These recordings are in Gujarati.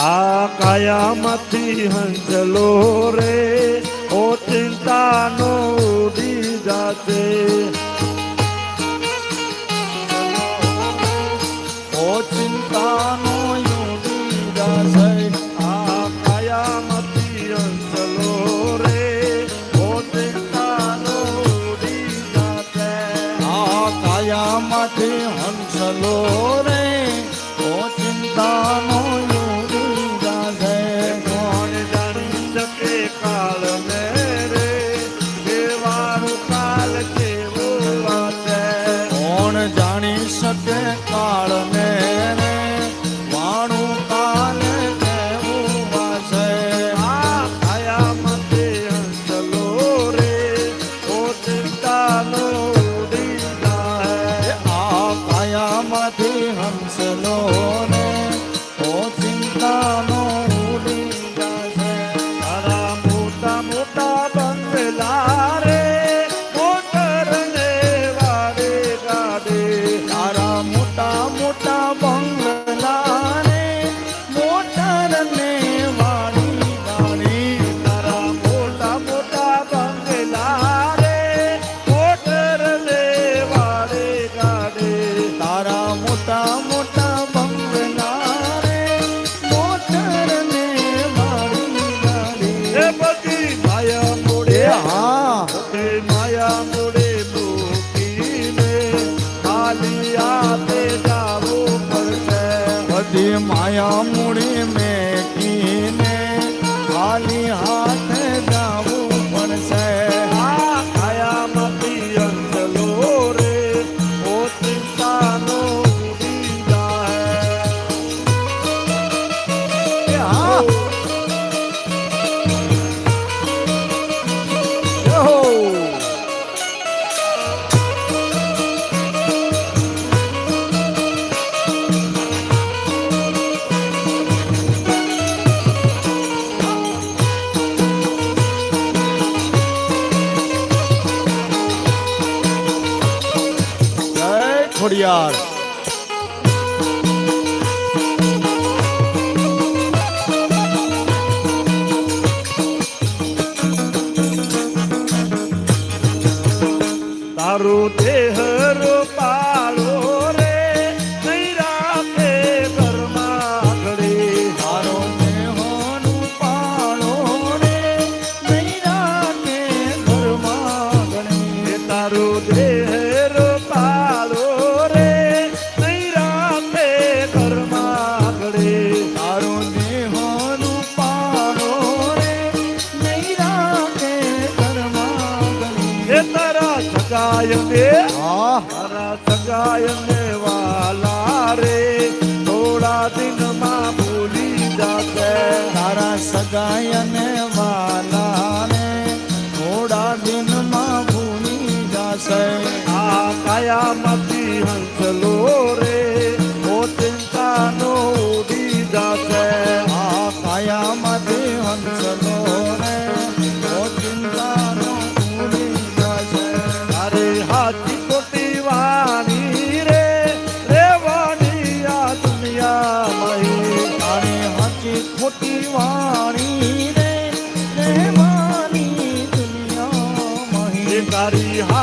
આ કાયામાંથી હંસલો રે ઓ ચિંતાનો ઉડી જાતે ઓ ચિંતાનો ઉડી જાશે આ કાયામાંથી હંસલો રે ઓ ચિંતાનો ઉડી જાતે આ કાયામાંથી હંસલો રે માયા મૂડી મેકીને ખાલી હા ખોડિયાર. તારું દેહ રૂપ સગાય ને મારા સગાય ને વાલા રે થોડા દિનમાં ભૂલી જાશે. તારા સગાય ને વાલા રે થોડા દિનમાં ભૂલી જાશે. આ કાયા મતી હંસલો રે ઓ ચિંતા નો हरी हर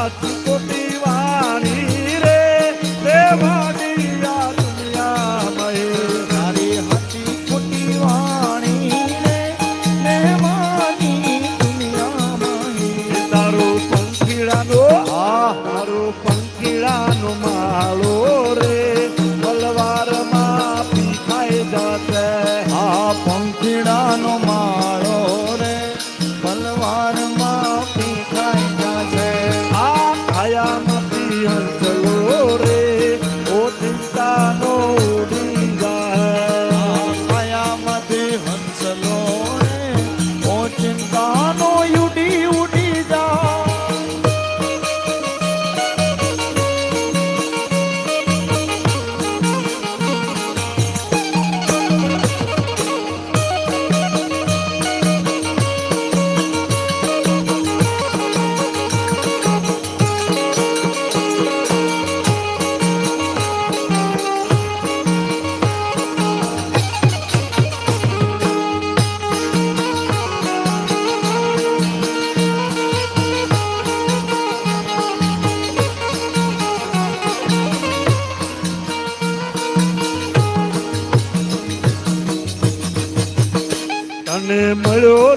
Hallo.